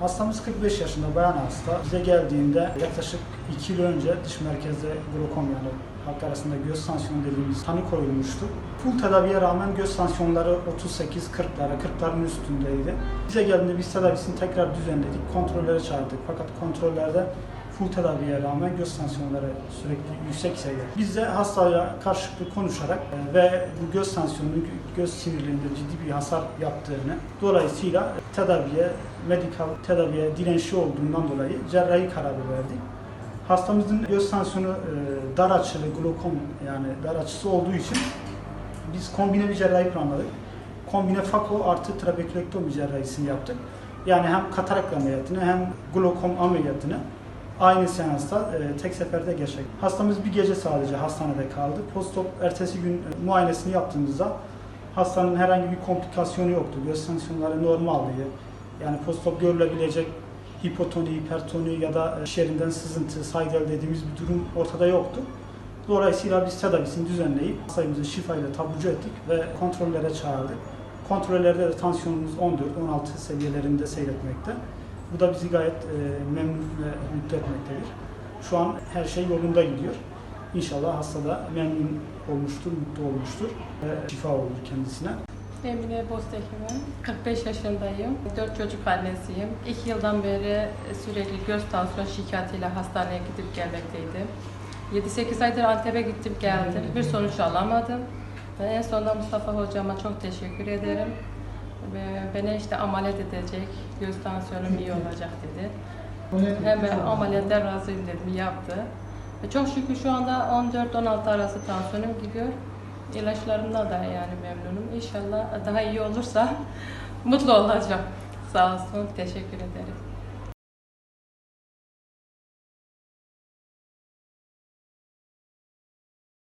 Hastamız 45 yaşında bayan hasta. Bize geldiğinde yaklaşık 2 yıl önce dış merkezde glokom yani halk arasında göz tansiyonu dediğimiz tanı koyulmuştu. Full tedaviye rağmen göz tansiyonları 38-40'lara, 40'ların üstündeydi. Bize geldiğinde biz tedavisini tekrar düzenledik, kontrollere çağırdık. Fakat kontrollerde full tedaviye rağmen göz tansiyonları sürekli yüksek seviyede. Biz de hastaya karşılıklı konuşarak e, ve bu göz tansiyonunun göz sinirlerinde ciddi bir hasar yaptığını dolayısıyla tedaviye, medikal tedaviye dirençli olduğundan dolayı cerrahi kararı verdik. Hastamızın göz tansiyonu e, dar açılı glokom yani dar açısı olduğu için biz kombine bir cerrahi planladık. Kombine fako artı trabekülektomi cerrahisini yaptık. Yani hem katarak ameliyatını hem glokom ameliyatını aynı seansta e, tek seferde gerçek. Hastamız bir gece sadece hastanede kaldı. Postop ertesi gün e, muayenesini yaptığımızda hastanın herhangi bir komplikasyonu yoktu. Göz tansiyonları normaldi. Yani postop görülebilecek hipotoni, hipertoni ya da e, iş yerinden sızıntı, saydel dediğimiz bir durum ortada yoktu. Dolayısıyla biz tedavisini düzenleyip hastayımızı şifayla taburcu ettik ve kontrollere çağırdık. Kontrollerde de tansiyonumuz 14-16 seviyelerinde seyretmekte. Bu da bizi gayet e, memnun ve mutlu etmektedir. Şu an her şey yolunda gidiyor. İnşallah hasta da memnun olmuştur, mutlu olmuştur ve şifa olur kendisine. Emine Boztekin 45 yaşındayım. 4 çocuk annesiyim. 2 yıldan beri sürekli göz tansiyon şikayetiyle hastaneye gidip gelmekteydim. 7-8 aydır Antep'e gittim geldim. Bir sonuç alamadım. En sonunda Mustafa hocama çok teşekkür ederim. Ve beni işte ameliyat edecek, göz tansiyonum iyi olacak dedi. Hemen ameliyatta razıyım dedim, yaptı. Ve çok şükür şu anda 14-16 arası tansiyonum gidiyor. İlaçlarımdan da yani memnunum. İnşallah daha iyi olursa mutlu olacağım. Sağ olsun, teşekkür ederim.